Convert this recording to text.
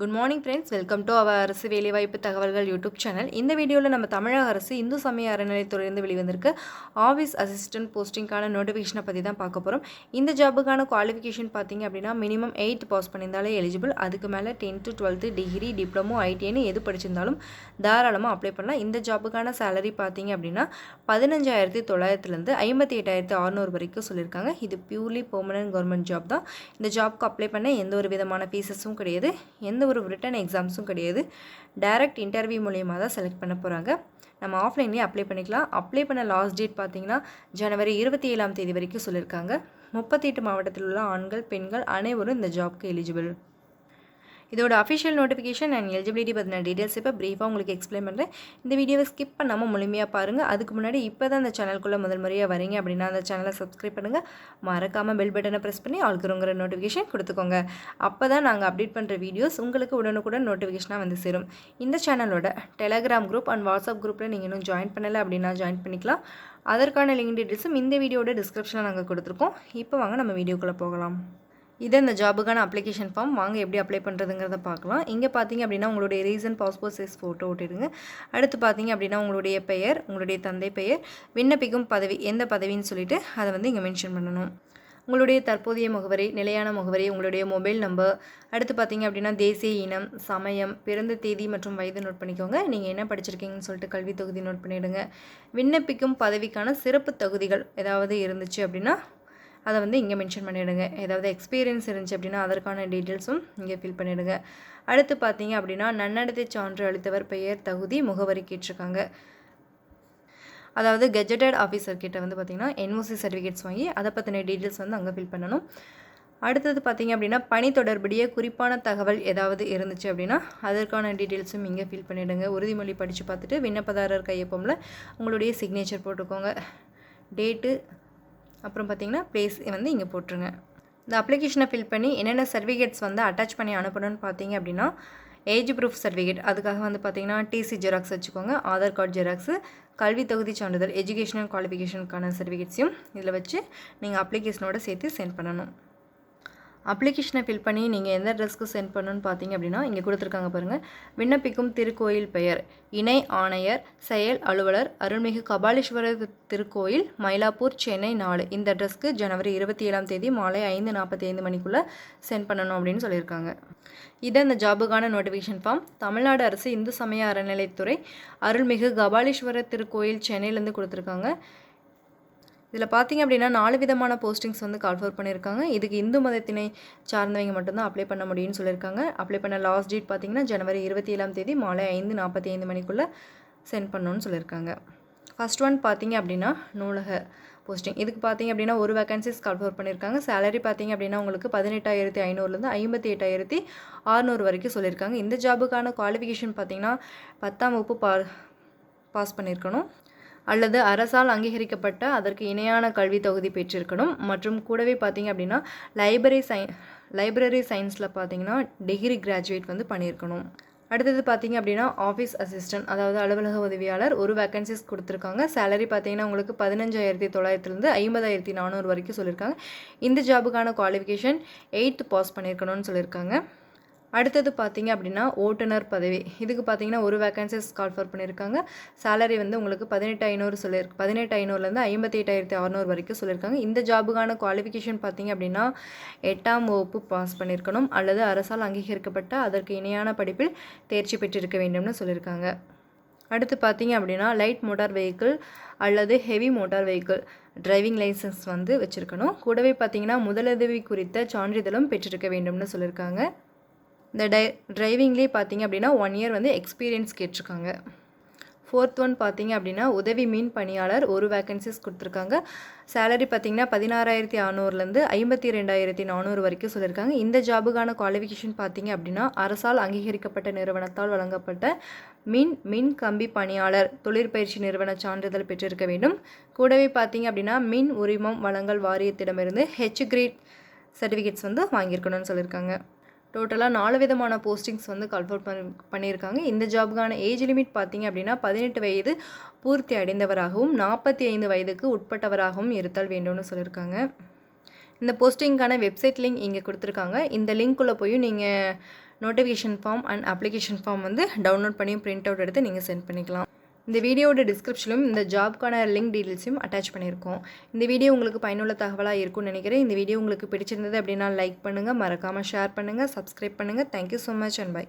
Good morning friends welcome to our அரசு வேலைவாய்ப்பு தகவல்கள் யூடியூப் சேனல் இந்த வீடியோவில் நம்ம தமிழக அரசு இந்து சமய அறநிலையத்துறையிலிருந்து வெளிவந்திருக்கு. ஆஃபீஸ் அசிஸ்டன்ட் போஸ்டிங்கான நோட்டிஃபிகேஷனை பற்றி தான் பார்க்க போகிறோம் இந்த ஜாபுக்கான குவாலிஃபிகேஷன் பார்த்தீங்க அப்படின்னா மினிமம் எயித் பாஸ் பண்ணியிருந்தாலே எலிஜிபிள் அதுக்கு மேலே டென்த்து டுவெல்த்து டிகிரி டிப்ளமோ ஐடிஐன்னு எது படிச்சிருந்தாலும் தாராளமாக அப்ளை பண்ணலாம். இந்த ஜாபுக்கான சேலரி பார்த்தீங்க அப்படின்னா பதினஞ்சாயிரத்தி தொள்ளாயிரத்துலேருந்து ஐம்பத்தி எட்டாயிரத்தி அறநூறு வரைக்கும் சொல்லியிருக்காங்க. இது பியூர்லி பெர்மனன்ட் கவர்மெண்ட் ஜாப் தான். இந்த ஜாப்க்கு அப்ளை பண்ண எந்த ஒரு விதமான ஃபீஸஸும் கிடையாது. எந்த ஒரு ரிட்டன் எக்ஸாம்ஸும் கிடையாது. டைரக்ட் இன்டர்வியூ மூலியமாக தான் செலக்ட் பண்ண போகிறாங்க நம்ம ஆஃப்லைன்லேயே அப்ளை பண்ணிக்கலாம். அப்ளை பண்ண லாஸ்ட் டேட் பார்த்தீங்கன்னா ஜனவரி இருபத்தி ஏழாம் தேதி வரைக்கும் சொல்லியிருக்காங்க. முப்பத்தி எட்டு மாவட்டத்தில் உள்ள ஆண்கள் பெண்கள் அனைவரும் இந்த ஜாப்க்கு எலிஜிபிள் இதோட அஃபிஷியல் நோட்டிஃபிகேஷன் அண்ட் எலிஜிபிலிட்டி பற்றின டீட்டெயில்ஸ் இப்போ ப்ரீஃபாக உங்களுக்கு எக்ஸ்பிளைன் பண்ணுறேன் இந்த வீடியோவை ஸ்கிப் பண்ணாமல் முழுமையாக பாருங்கள் அதுக்கு முன்னாடி இப்போ தான் அந்த சேனலுக்குள்ளே முதல் முறையாக வரீங்க அப்படின்னா அந்த சேனலை சப்ஸ்கிரைப் பண்ணுங்கள் மறக்காமல் பெல் பட்டனை ப்ரெஸ் பண்ணி ஆளுக்குறோங்கிற நோட்டிஃபிகேஷன் கொடுத்துக்கோங்க. அப்போ தான் நாங்கள் அப்டேட் பண்ணுற வீடியோஸ் உங்களுக்கு உடனுக்குடன் நோட்டிஃபிகேஷனாக வந்து சேரும். இந்த சேனலோட டெலகிராம் குரூப் அண்ட் வாட்ஸ்அப் குரூப்பில் நீங்கள் இன்னும் ஜாயின் பண்ணலை அப்படின்னா ஜாயின் பண்ணிக்கலாம். அதற்கான லிங்க் டீட்டெயில்ஸும் இந்த வீடியோட டிஸ்கிரிப்ஷனில் நாங்கள் கொடுத்துருக்கோம். இப்போ வாங்க நம்ம வீடியோக்குள்ளே போகலாம். இதை இந்த ஜாபுக்கான அப்ளிகேஷன் ஃபார்ம் வாங்க எப்படி அப்ளை பண்ணுறதுங்கிறத பார்க்கலாம். இங்கே பார்த்தீங்க அப்படின்னா உங்களுடைய ரீசன் பாஸ்போர்ட் சைஸ் ஃபோட்டோ ஓட்டிடுங்க அடுத்து பார்த்தீங்க அப்படின்னா உங்களுடைய பெயர் உங்களுடைய தந்தை பெயர் விண்ணப்பிக்கும் பதவி எந்த பதவின்னு சொல்லிட்டு அதை வந்து இங்கே மென்ஷன் பண்ணணும். உங்களுடைய தற்போதைய முகவரி நிலையான முகவரி உங்களுடைய மொபைல் நம்பர் அடுத்து பார்த்தீங்க அப்படின்னா தேசிய இனம் சமயம் பிறந்த தேதி மற்றும் வயது நோட் பண்ணிக்கோங்க. நீங்கள் என்ன படிச்சிருக்கீங்கன்னு சொல்லிட்டு கல்வி தொகுதி நோட் பண்ணிவிடுங்க விண்ணப்பிக்கும் பதவிக்கான சிறப்பு தகுதிகள் ஏதாவது இருந்துச்சு அப்படின்னா அதை வந்து இங்கே மென்ஷன் பண்ணிவிடுங்க ஏதாவது எக்ஸ்பீரியன்ஸ் இருந்துச்சு அப்படின்னா அதற்கான டீட்டெயில்ஸும் இங்கே ஃபில் பண்ணிவிடுங்க அடுத்து பார்த்தீங்க அப்படின்னா நன்னடத்தை சான்று அளித்தவர் பெயர் தகுதி முகவரி கேட்டிருக்காங்க. அதாவது கெஜட்டட் ஆஃபீஸர் கிட்ட வந்து பார்த்திங்கன்னா என்ஓசி சர்டிஃபிகேட்ஸ் வாங்கி அதை பற்றின டீட்டெயில்ஸ் வந்து அங்கே ஃபில் பண்ணணும். அடுத்தது பார்த்திங்க அப்படின்னா பணி தொடர்புடைய குறிப்பான தகவல் ஏதாவது இருந்துச்சு அப்படின்னா அதற்கான டீட்டெயில்ஸும் இங்கே ஃபில் பண்ணிவிடுங்க உறுதிமொழி படித்து பார்த்துட்டு விண்ணப்பதாரர் கையொப்பமில் உங்களுடைய சிக்னேச்சர் போட்டுக்கோங்க. டேட்டு அப்புறம் பார்த்தீங்கன்னா ப்ளேஸ் வந்து இங்கே போட்டுருங்க. இந்த அப்ளிகேஷனை ஃபில் பண்ணி என்னென்ன சர்டிஃபிகேட்ஸ் வந்து அட்டாச் பண்ணி அனுப்பணும்னு பார்த்தீங்க அப்படின்னா ஏஜ் ப்ரூஃப் சர்டிஃபிகேட் அதுக்காக வந்து பார்த்தீங்கன்னா டிசி ஜெராக்ஸ் வச்சுக்கோங்க ஆதார் கார்டு ஜெராக்ஸு கல்வி தகுதி சான்றிதழ் எஜுகேஷனல் குவாலிஃபிகேஷனுக்கான சர்டிஃபிகேட்ஸையும் இதில் வச்சு நீங்கள் அப்ளிகேஷனோட சேர்த்து சென்ட் பண்ணணும். அப்ளிகேஷனை ஃபில் பண்ணி நீங்கள் எந்த அட்ரஸ்க்கு சென்ட் பண்ணணும்னு பார்த்தீங்க அப்படின்னா இங்கே கொடுத்துருக்காங்க பாருங்கள் விண்ணப்பிக்கும் திருக்கோயில் பெயர். இணை ஆணையர் செயல் அலுவலர் அருள்மிகு கபாலீஸ்வரர் திருக்கோயில் மயிலாப்பூர் சென்னை நாலு. இந்த அட்ரஸ்க்கு ஜனவரி இருபத்தி ஏழாம் தேதி மாலை ஐந்து நாற்பத்தி ஐந்து மணிக்குள்ளே சென்ட் பண்ணணும் அப்படின்னு சொல்லியிருக்காங்க. இதை இந்த ஜாபுக்கான நோட்டிஃபிகேஷன் ஃபார்ம். தமிழ்நாடு அரசு இந்து சமய அறநிலைத்துறை அருள்மிகு கபாலீஸ்வரர் திருக்கோயில் சென்னையிலேருந்து கொடுத்துருக்காங்க. இதில் பார்த்தீங்க அப்படின்னா நாலு விதமான போஸ்டிங்ஸ் வந்து கால்ஃபர் பண்ணியிருக்காங்க. இதுக்கு இந்து மதத்தினை சார்ந்தவங்க மட்டும்தான் அப்ளை பண்ண முடியும்னு சொல்லியிருக்காங்க. அப்ளை பண்ண லாஸ்ட் டேட் பார்த்தீங்கன்னா ஜனவரி இருபத்தி ஏழாம் தேதி மாலை ஐந்து நாற்பத்தி ஐந்து மணிக்குள்ளே சென்ட் பண்ணணும்னு சொல்லியிருக்காங்க. ஃபஸ்ட் ஒன் பார்த்தீங்க அப்படின்னா நூலக போஸ்டிங் இதுக்கு பார்த்தீங்க அப்படின்னா ஒரு வேகன்சிஸ் கால்ஃபர் பண்ணியிருக்காங்க. சேலரி பார்த்தீங்க அப்படின்னா உங்களுக்கு பதினெட்டாயிரத்தி ஐநூறுலேருந்து ஐம்பத்தி எட்டாயிரத்தி ஆறுநூறு வரைக்கும் சொல்லியிருக்காங்க. இந்த ஜாபுக்கான குவாலிஃபிகேஷன் பார்த்தீங்கன்னா பத்தாம் வகுப்பு பா பாஸ் பண்ணியிருக்கணும். அல்லது அரசால் அங்கீகரிக்கப்பட்ட அதற்கு இணையான கல்வி தொகுதி பெற்றிருக்கணும். மற்றும் கூடவே பார்த்தீங்க அப்படின்னா லைப்ரரி சை லைப்ரரி சயின்ஸில் பார்த்தீங்கன்னா டிகிரி கிராஜுவேட் வந்து பண்ணியிருக்கணும். அடுத்தது பார்த்தீங்க அப்படின்னா ஆஃபீஸ் அசிஸ்டன்ட் அதாவது அலுவலக உதவியாளர் ஒரு வேக்கன்சிஸ் கொடுத்துருக்காங்க. சேலரி பார்த்தீங்கன்னா உங்களுக்கு பதினஞ்சாயிரத்தி தொள்ளாயிரத்துலேருந்து ஐம்பதாயிரத்தி நானூறு வரைக்கும் சொல்லியிருக்காங்க. இந்த ஜாபுக்கான குவாலிஃபிகேஷன் எயித்து பாஸ் பண்ணியிருக்கணும்னு சொல்லியிருக்காங்க. அடுத்தது பார்த்தீங்க அப்படின்னா ஓட்டுநர் பதவி. இதுக்கு பார்த்தீங்கன்னா ஒரு வேகன்சிஸ் கால்ஃபர் பண்ணியிருக்காங்க. சேலரி வந்து உங்களுக்கு பதினெட்டு ஐநூறு சொல்லியிருக்கு. பதினெட்டு ஐநூறுலேருந்து ஐம்பத்தி எட்டாயிரத்தி அறநூறு வரைக்கும் சொல்லியிருக்காங்க. இந்த ஜாபுக்கான குவாலிஃபிகேஷன் பார்த்தீங்க அப்படின்னா எட்டாம் வகுப்பு பாஸ் பண்ணியிருக்கணும். அல்லது அரசால் அங்கீகரிக்கப்பட்ட அதற்கு இணையான படிப்பில் தேர்ச்சி பெற்றிருக்க வேண்டும்னு சொல்லியிருக்காங்க. அடுத்து பார்த்தீங்க அப்படின்னா லைட் மோட்டார் வெஹிக்கிள் அல்லது heavy motor vehicle driving licence வந்து வச்சுருக்கணும். கூடவே பார்த்தீங்கன்னா முதலுதவி குறித்த சான்றிதழும் பெற்றிருக்க வேண்டும்னு சொல்லியிருக்காங்க. இந்த டை டிரைவிங்லேயே பார்த்தீங்க அப்படின்னா ஒன் இயர் வந்து எக்ஸ்பீரியன்ஸ் கேட்டிருக்காங்க. ஃபோர்த் ஒன் பார்த்தீங்க அப்படின்னா உதவி மீன் பணியாளர் ஒரு வேக்கன்சிஸ் கொடுத்துருக்காங்க. சேலரி பார்த்தீங்கன்னா பதினாறாயிரத்தி அறநூறுலேருந்து ஐம்பத்தி ரெண்டாயிரத்தி நானூறு வரைக்கும் சொல்லியிருக்காங்க. இந்த ஜாபுக்கான குவாலிஃபிகேஷன் பார்த்தீங்க அப்படின்னா அரசால் அங்கீகரிக்கப்பட்ட நிறுவனத்தால் வழங்கப்பட்ட மின் மின் கம்பி பணியாளர் தொழிற்பயிற்சி நிறுவன சான்றிதழ் பெற்றிருக்க வேண்டும். கூடவே பார்த்தீங்க அப்படின்னா மின் உரிமம் வழங்கல் வாரியத்திடமிருந்து ஹெச் கிரேட் சர்டிஃபிகேட்ஸ் வந்து வாங்கியிருக்கணும்னு சொல்லியிருக்காங்க. டோட்டலாக நாலு விதமான போஸ்டிங்ஸ் வந்து கன்ஃபர்ம் பண்ணி பண்ணியிருக்காங்க. இந்த ஜாபுக்கான ஏஜ் லிமிட் பார்த்தீங்க அப்படின்னா பதினெட்டு வயது பூர்த்தி அடைந்தவராகவும் நாற்பத்தி ஐந்து வயதுக்கு உட்பட்டவராகவும் இருத்தல் வேண்டும்னு சொல்லியிருக்காங்க. இந்த போஸ்டிங்க்கான வெப்சைட் லிங்க் இங்கே கொடுத்துருக்காங்க. இந்த லிங்க்குள்ளே போய் நீங்கள் notification form and application form வந்து டவுன்லோட் பண்ணி பிரிண்ட் அவுட் எடுத்து நீங்கள் சென்ட் பண்ணிக்கலாம். இந்த வீடியோட டிஸ்கிரிப்ஷனிலும் இந்த ஜாப்க்கான லிங்க் டீட்டெயில்ஸையும் அட்டாச் பண்ணியிருக்கோம். இந்த வீடியோ உங்களுக்கு பயனுள்ள தகவலாக இருக்கும்னு நினைக்கிறேன். இந்த வீடியோ உங்களுக்கு பிடிச்சிருந்தது அப்படின்னா லைக் பண்ணுங்கள் மறக்காமல் ஷேர் பண்ணுங்கள் சப்ஸ்கிரைப் பண்ணுங்கள் thank you so much and bye